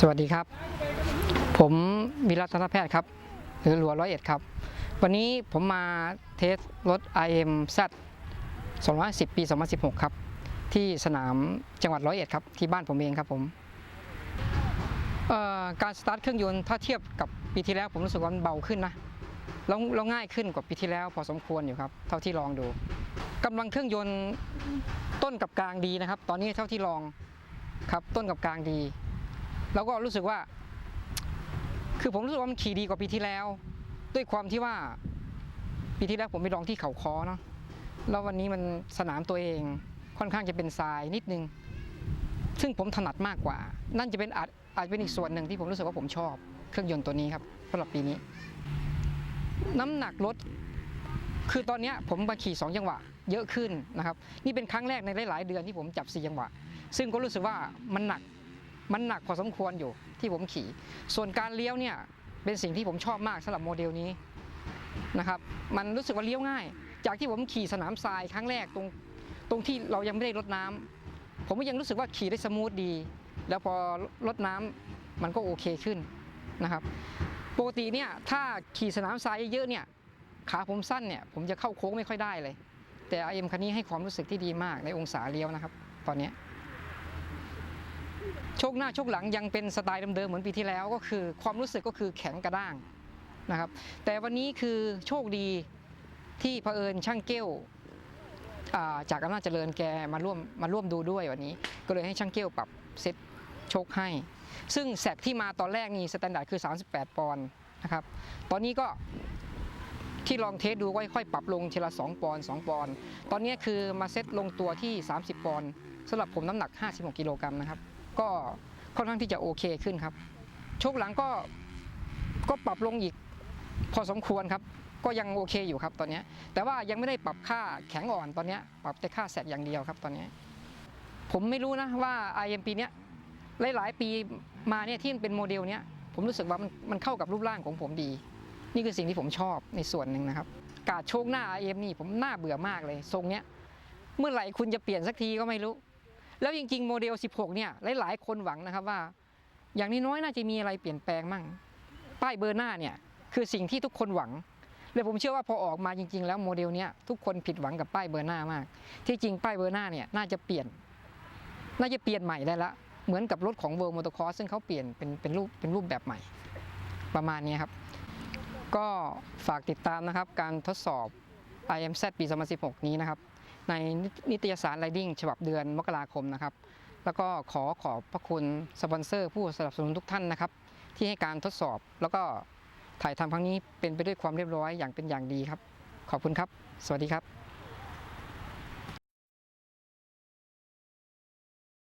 สวัสดีครับ ผมวิรัตนแพทย์ครับ หรือหลัวร้อยเอ็ดครับ วันนี้ผมมาเทสรถ IM Z 210 ปี 2016 ครับ ที่สนามจังหวัดร้อยเอ็ดครับ ที่บ้านผมเองครับผมการสตาร์ทเครื่องยนต์ถ้าเทียบกับปีที่แล้วผมรู้สึกว่ามันเบาขึ้นนะแล้วแล้วง่ายขึ้นกว่าปีที่แล้วพอสมควรอยู่ครับ เท่าที่ลองดูกำลังเครื่องยนต์ต้นกับกลางดีนะครับ ตอนนี้เท่าที่ลองครับต้นกับกลางดี แล้วก็รู้สึกว่า คือผมรู้สึกว่ามันขี่ดีกว่าปีที่แล้ว ด้วยความที่ว่า ปีที่แล้วผมไปลองที่เขาคอเนาะแล้ววันนี้มันสนามตัวเองค่อนข้างจะเป็นทรายนิดนึง ซึ่งผมถนัดมากกว่า นั่นจะเป็นอาจอาจเป็นอีกส่วนหนึ่งที่ผมรู้สึกว่าผมชอบ เครื่องยนต์ตัวนี้ครับสำหรับปีนี้ น้ำหนักรถคือตอนนี้ผมมาขี่ 2 จังหวะ เยอะขึ้นนะครับ นี่เป็นครั้งแรกในหลาย ๆ เดือนที่ผมจับ 4 จังหวะ ซึ่งก็รู้สึกว่ามันหนัก มันหนักพอสมควรอยู่ที่ผมขี่ ส่วนการเลี้ยวเนี่ยเป็นสิ่งที่ผมชอบมากสำหรับโมเดลนี้นะครับ มันรู้สึกว่าเลี้ยวง่าย จากที่ผมขี่สนามทรายครั้งแรกตรงตรงที่เรายังไม่ได้รดน้ำผมก็ยังรู้สึกว่าขี่ได้สมูทดี แล้วพอรดน้ำมันก็โอเคขึ้นนะครับ ปกติเนี่ยถ้าขี่สนามทรายเยอะเนี่ยขาผมสั้นเนี่ยผมจะเข้าโค้งไม่ค่อยได้เลย แต่ IM คันนี้ให้ความรู้สึกที่ดีมากในองศาเลี้ยวนะครับ ตอนนี้ ชคหน้าโชคหลังยังเป็นสไตล์เดิมๆเหมือนปีที่แล้วก็คือ ความรู้สึกก็คือแข็งกระด้างนะครับ แต่วันนี้คือโชคดีที่เผอิญช่างเกี้ยวอ่าจากอำนาจเจริญแกมาร่วมมาร่วมดูด้วยวันนี้ ก็เลยให้ช่างเกี้ยวปรับเซ็ตโชคให้ ซึ่งแสกที่มาตอนแรกนี่สแตนดาร์ดคือ 38 ปอนด์นะครับ ตอนนี้ก็ที่ลองเทสดูค่อยๆปรับลงทีละ 2 ปอนด์2ปอนด์ตอนนี้คือมาเซ็ตลงตัวที่ 30 ปอนด์สำหรับผมน้ำหนัก 56 กิโลกรัมนะครับ ก็ค่อนข้างที่จะโอเคขึ้นครับโชคหลังก็ก็ปรับลงอีกพอสมควรครับ ก็ยังโอเคอยู่ครับตอนนี้ แต่ว่ายังไม่ได้ปรับค่าแข็งอ่อนตอนนี้ปรับแต่ค่าแสกอย่างเดียวครับตอนนี้ ผมไม่รู้นะว่า IM ปีเนี้ยหลาย ๆ ปีมาเนี่ยที่มันเป็นโมเดลเนี้ยผมรู้สึกว่ามันมันเข้ากับรูปร่างของผมดี นี่คือสิ่งที่ผมชอบในส่วนหนึ่งนะครับ การโชคหน้า IM นี่ผมน่าเบื่อมากเลยทรงเนี้ยเมื่อไหร่คุณจะเปลี่ยนสักทีก็ไม่รู้ แล้วจริงๆโมเดล 16 เนี่ยหลายๆ คนหวังนะครับว่า อย่างน้อยๆน่าจะมีอะไรเปลี่ยนแปลงมั่ง ป้ายเบอร์หน้าเนี่ยคือสิ่งที่ทุกคนหวังและผมเชื่อว่าพอออกมาจริง ๆ แล้วโมเดลเนี้ยทุกคนผิดหวังกับป้ายเบอร์หน้ามาก ที่จริงป้ายเบอร์หน้าเนี่ยน่าจะเปลี่ยน น่าจะเปลี่ยนใหม่ได้ละเหมือนกับรถของเวิร์มอเตอร์คอร์ซึ่งเขาเปลี่ยนเป็นเป็นรูปเป็นรูปแบบใหม่ ประมาณนี้ครับ ก็ฝากติดตามนะครับการทดสอบ IMZ ปี 2016 นี้นะครับ ในนิตยสารไรดิ้งฉบับเดือนมกราคมนะครับ แล้วก็ขอขอบพระคุณสปอนเซอร์ผู้สนับสนุนทุกท่านนะครับ ที่ให้การทดสอบแล้วก็ถ่ายทำครั้งนี้เป็นไปด้วยความเรียบร้อยอย่างเป็นอย่างดีครับ ขอบคุณครับ สวัสดีครับ